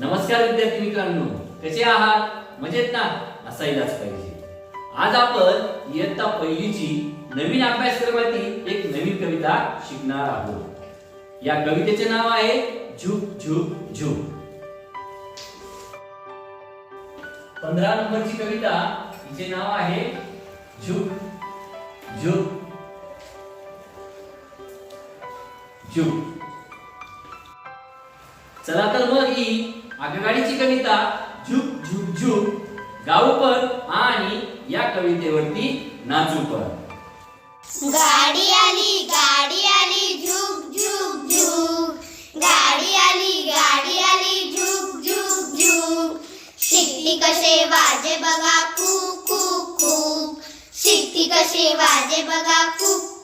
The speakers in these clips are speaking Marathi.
नमस्कार विद्यार्थी मित्रांनो कसे आहात? मजेत ना? असायलाच पाहिजे. आज आपण इयत्ता पहिलीची नवीन अभ्यासक्रमातील एक नवीन कविता शिकणार आहोत. या कवितेचे नाव आहे झुक झुक झुक. पंधरा नंबरची कविता हिचे नाव आहे झुक झुक. झुक. चला तर मग ही आगगाडीची कविता झुक झुक झुक. गाऊपर आणि या कवितेवरती नाचूपर गाडी आली गाडी आली झुक झुक झुक. गाडी आली गाडी आली झुक झुक झुक. शिकली कसे वाजे बघा खूप खूप खूप. शिट्टी कसे वाजे बघा खूप खूप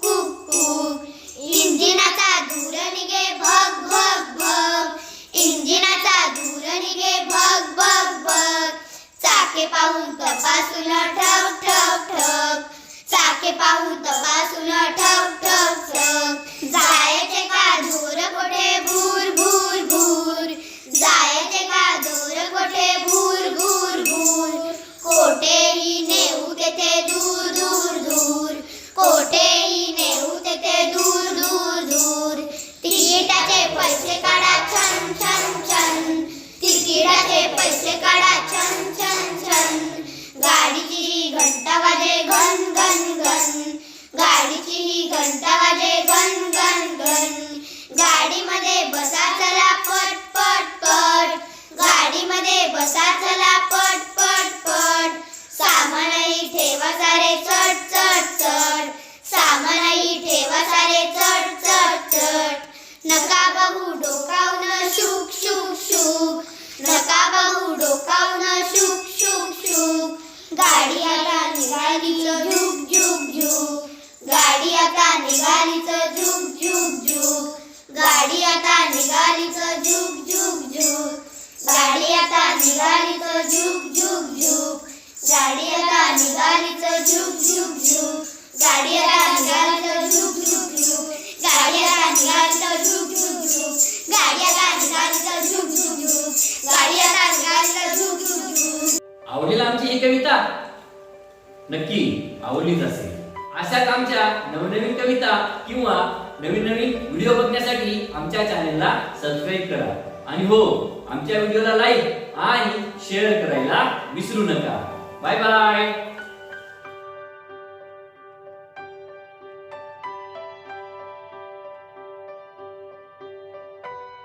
चाके पाहून तपासून ठक ठक ठक. चाके पाहून तपासून ठक ठक ठक. जायचे का दूर कोठे? भूर भूर भूर. जायचे का दूर कोठे? भूर भूर भूर. कोठेही नेऊ तेथे दूर दूर दूर. कोठेही नेऊ तेथे दूर दूर दूर. तिकिटाचे पैसे काढा छन छन छन. तिकिटाचे पैसे काढा गन गन गाडीची ही घंटा वाजे गन गन गन गाडीमध्ये बसा चला पट पट पट. गाडीमध्ये बसा चला पट पट पट. सामानही ठेवा सारे चट चट चट. सामानही ठेवा सारे चट चट चट. नका बघू डोकावून शुक शुक शुक. नका बघू डोकावून शुक आता निघालीच झुक झुक झुक. गाडी आता निघालीच झुक झुक झुक. गाडी आता निघालीच झुक झुक झुक. गाडी आता निघालीच झुक झुक झुक. गाडी आता निघालीच झुक झुक झुक. गाडी आता निघालीच झुक झुक झुक. गाडी आता निघालीच झुक झुक झुक. गाडी आता निघालीच झुक झुक झुक. आवडेल आमची ही कविता? नक्की आवडलीच असेल. अशाच आमच्या नवनवीन कविता किंवा नवीन नवीन व्हिडिओ बघण्यासाठी आमच्या चॅनेलला सबस्क्राईब करा. आणि हो आमच्या व्हिडिओला लाईक आणि शेअर करायला विसरू नका. Bye bye